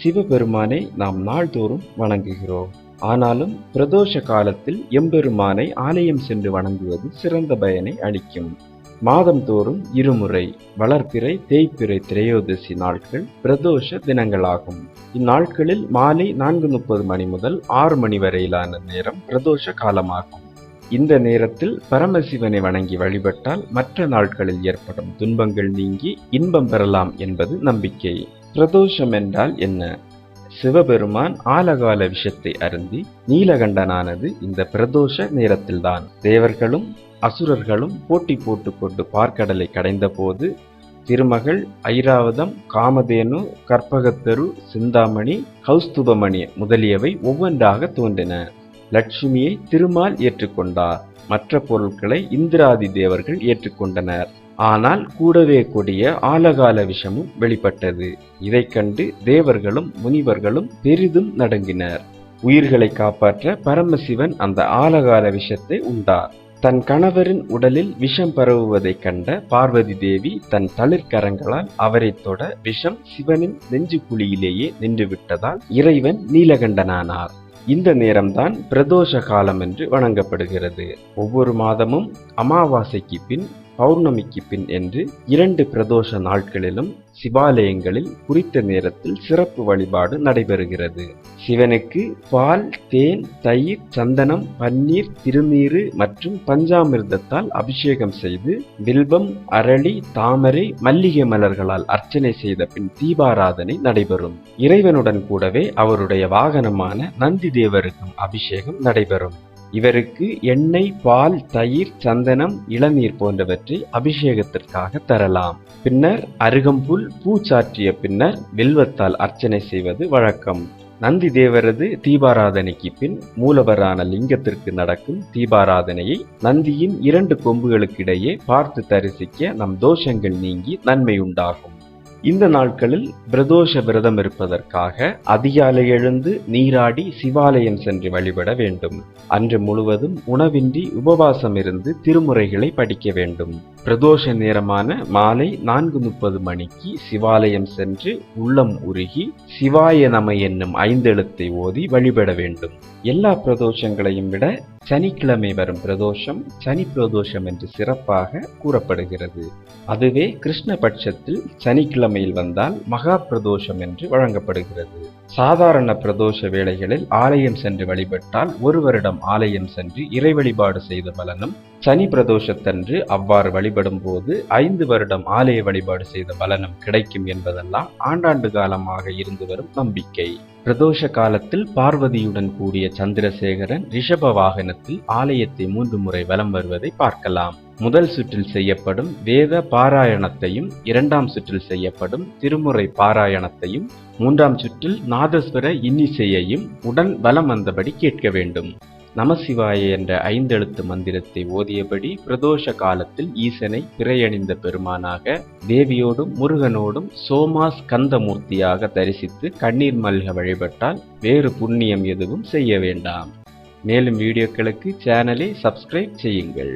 சிவபெருமானை நாம் நாள்தோறும் வணங்குகிறோம். ஆனாலும் பிரதோஷ காலத்தில் எம்பெருமானை ஆலயம் சென்று வணங்குவது சிறந்த பயனை அளிக்கும். மாதந்தோறும் இருமுறை வளர்ப்பிறை தேய்ப்பிறை திரையோதசி நாட்கள் பிரதோஷ தினங்களாகும். இந்நாட்களில் மாலை நான்கு முப்பது மணி முதல் ஆறு மணி வரையிலான நேரம் பிரதோஷ காலமாகும். இந்த நேரத்தில் பரமசிவனை வணங்கி வழிபட்டால் மற்ற நாட்களில் ஏற்படும் துன்பங்கள் நீங்கி இன்பம் பெறலாம் என்பது நம்பிக்கை. பிரதோஷம் என்றால் என்ன? சிவபெருமான் ஆலகால விஷத்தை அருந்தி நீலகண்டனானது இந்த பிரதோஷ நேரத்தில்தான். தேவர்களும் அசுரர்களும் போட்டி போட்டுக்கொண்டு பார்க்கடலை கடைந்தபோது திருமகள் ஐராவதம் காமதேனு கற்பகத்தரு சிந்தாமணி கௌஸ்துபமணி முதலியவை ஒவ்வொன்றாக தோன்றின. லட்சுமியை திருமால் ஏற்றுக்கொண்டார். மற்ற பொருட்களை இந்திராதி தேவர்கள் ஏற்றுக்கொண்டனர். ஆனால் கூடவே கூடிய ஆலகால விஷமும் வெளிப்பட்டது. இதைக் கண்டு தேவர்களும் முனிவர்களும் பெரிதும் நடுங்கினர். உயிர்களை காப்பாற்ற பரமசிவன் அந்த ஆலகால விஷத்தை உண்டார். தன் கணவரின் உடலில் விஷம் பரவுவதைக் கண்ட பார்வதி தேவி தன் தளிர்கரங்களால் அவரை தொட விஷம் சிவனின் நெஞ்சுக்குழியிலேயே நின்றுவிட்டதால் இறைவன் நீலகண்டனானார். இந்த நேரம்தான் பிரதோஷ காலம் என்று வணங்கப்படுகிறது. ஒவ்வொரு மாதமும் அமாவாசைக்கு பின் பௌர்ணமிக்கு பின் என்று இரண்டு பிரதோஷ நாட்களிலும் சிவாலயங்களில் குறித்த நேரத்தில் சிறப்பு வழிபாடு நடைபெறுகிறது. சிவனுக்கு பால் தேன் தயிர் சந்தனம் பன்னீர் திருநீறு மற்றும் பஞ்சாமிர்தத்தால் அபிஷேகம் செய்து வில்வம் அரளி தாமரை மல்லிகை மலர்களால் அர்ச்சனை செய்த பின் தீபாராதனை நடைபெறும். இறைவனுடன் கூடவே அவருடைய வாகனமான நந்தி தேவருக்கும் அபிஷேகம் நடைபெறும். இவருக்கு எண்ணெய் பால் தயிர் சந்தனம் இளநீர் போன்றவற்றை அபிஷேகத்திற்காக தரலாம். பின்னர் அருகம்புல் பூச்சாற்றிய பின்னர் வில்வத்தால் அர்ச்சனை செய்வது வழக்கம். நந்தி தேவரது தீபாராதனைக்கு பின் மூலவரான லிங்கத்திற்கு நடக்கும் தீபாராதனையை நந்தியின் இரண்டு கொம்புகளுக்கிடையே பார்த்து தரிசிக்க நம் தோஷங்கள் நீங்கி நன்மை உண்டாகும் இந்த நாட்களில் பிரதோஷ விரதம் இருப்பதற்காக அதிகாலை எழுந்து நீராடி சிவாலயம் சென்று வழிபட வேண்டும். அன்று முழுவதும் உணவின்றி உபவாசம் இருந்து திருமுறைகளை படிக்க வேண்டும். பிரதோஷ நேரமான மாலை நான்கு முப்பது மணிக்கு சிவாலயம் சென்று உள்ளம் உருகி சிவாய நம என்னும் ஐந்தெழுத்தை ஓதி வழிபட வேண்டும். எல்லா பிரதோஷங்களையும் விட சனிக்கிழமை வரும் பிரதோஷம் சனி பிரதோஷம் என்று சிறப்பாக கூறப்படுகிறது. அதுவே கிருஷ்ணபட்சத்தில் சனிக்கிழமையில் வந்தால் மகா பிரதோஷம் என்று வழங்கப்படுகிறது. சாதாரண பிரதோஷ வேளைகளில் ஆலயம் சென்று வழிபட்டால் ஒரு வருடம் ஆலயம் சென்று இறை வழிபாடு செய்த பலனும் சனி பிரதோஷத்தன்று அவ்வாறு வழி வழிபடும் போது ஐந்து வருடம் ஆலய வழிபாடு செய்த பலனும் கிடைக்கும் என்பதெல்லாம் ஆண்டாண்டு காலமாக இருந்து வரும் நம்பிக்கை. பிரதோஷ காலத்தில் பார்வதியுடன் கூடிய சந்திரசேகரன் ரிஷப வாகனத்தில் ஆலயத்தை மூன்று முறை வலம் வருவதை பார்க்கலாம். முதல் சுற்றில் செய்யப்படும் வேத பாராயணத்தையும் இரண்டாம் சுற்றில் செய்யப்படும் திருமுறை பாராயணத்தையும் மூன்றாம் சுற்றில் நாதஸ்வர இன்னிசையையும் உடன் வலம் வந்தபடி கேட்க வேண்டும். நமசிவாய என்ற ஐந்தெழுத்து மந்திரத்தை ஓதியபடி பிரதோஷ காலத்தில் ஈசனை பிறையணிந்த பெருமானாக தேவியோடும் முருகனோடும் சோமாஸ் கந்தமூர்த்தியாக தரிசித்து கண்ணீர் மல்க வழிபட்டால் வேறு புண்ணியம் எதுவும் செய்ய வேண்டாம். மேலும் வீடியோக்களுக்கு சேனலை சப்ஸ்கிரைப் செய்யுங்கள்.